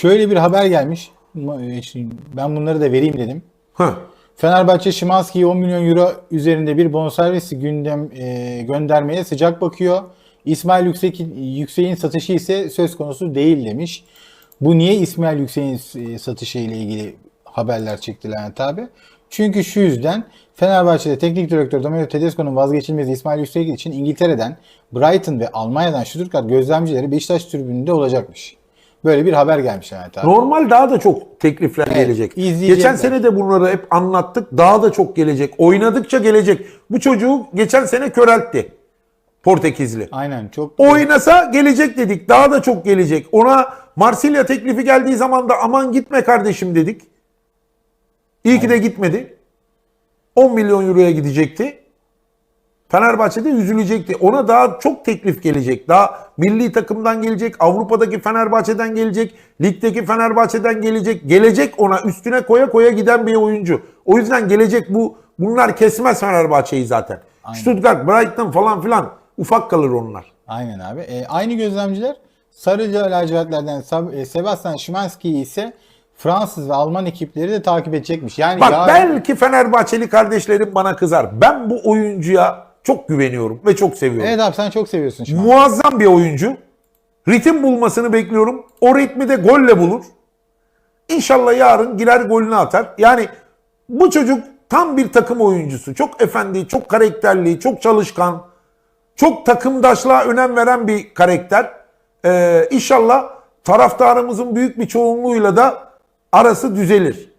Şöyle bir haber gelmiş. E, şimdi Ben bunları da vereyim dedim. Heh. Fenerbahçe Şimanski'ye 10 milyon euro üzerinde bir bonservis gündem e, göndermeye sıcak bakıyor. İsmail Yüksek, Yüksek'in satışı ise söz konusu değil demiş. Bu niye İsmail Yüksek'in e, satışı ile ilgili haberler çekti Levent abi? Çünkü şu yüzden Fenerbahçe'de teknik direktör Domenico Tedesco'nun vazgeçilmezi İsmail Yüksek için İngiltere'den, Brighton ve Almanya'dan Stuttgart gözlemcileri Beşiktaş tribününde olacakmış. Böyle bir haber gelmiş abi. Normal daha da çok teklifler gelecek. izleyecekler. Geçen sene de bunları hep anlattık. Daha da çok gelecek. Oynadıkça gelecek. Bu çocuğu geçen sene köreltti. Portekizli. Aynen çok Oynasa gelecek dedik. Daha da çok gelecek. Ona Marsilya teklifi geldiği zaman da aman gitme kardeşim dedik. İyi ki de gitmedi. 10 milyon euroya gidecekti. Fenerbahçe'de üzülecekti. Ona daha çok teklif gelecek. Daha milli takımdan gelecek, Avrupa'daki Fenerbahçe'den gelecek, ligdeki Fenerbahçe'den gelecek. Gelecek ona üstüne koya koya giden bir oyuncu. O yüzden gelecek bu bunlar kesmez Fenerbahçe'yi zaten. Stuttgart, Brighton falan filan ufak kalır onlar. Aynen abi. E, aynı gözlemciler Sarı lacivertlerden e, Sebastian Szymanski'yi ise Fransız ve Alman ekipleri de takip edecekmiş. Yani Bak yarın- belki Fenerbahçeli kardeşlerim bana kızar. Ben bu oyuncuya çok güveniyorum ve çok seviyorum. Evet abi sen çok seviyorsun an. Muazzam bir oyuncu. Ritim bulmasını bekliyorum. O ritmi de golle bulur. İnşallah yarın girer golünü atar. Yani bu çocuk tam bir takım oyuncusu. Çok efendi, çok karakterli, çok çalışkan. Çok takımdaşlığa önem veren bir karakter. Ee, inşallah taraftarımızın büyük bir çoğunluğuyla da arası düzelir.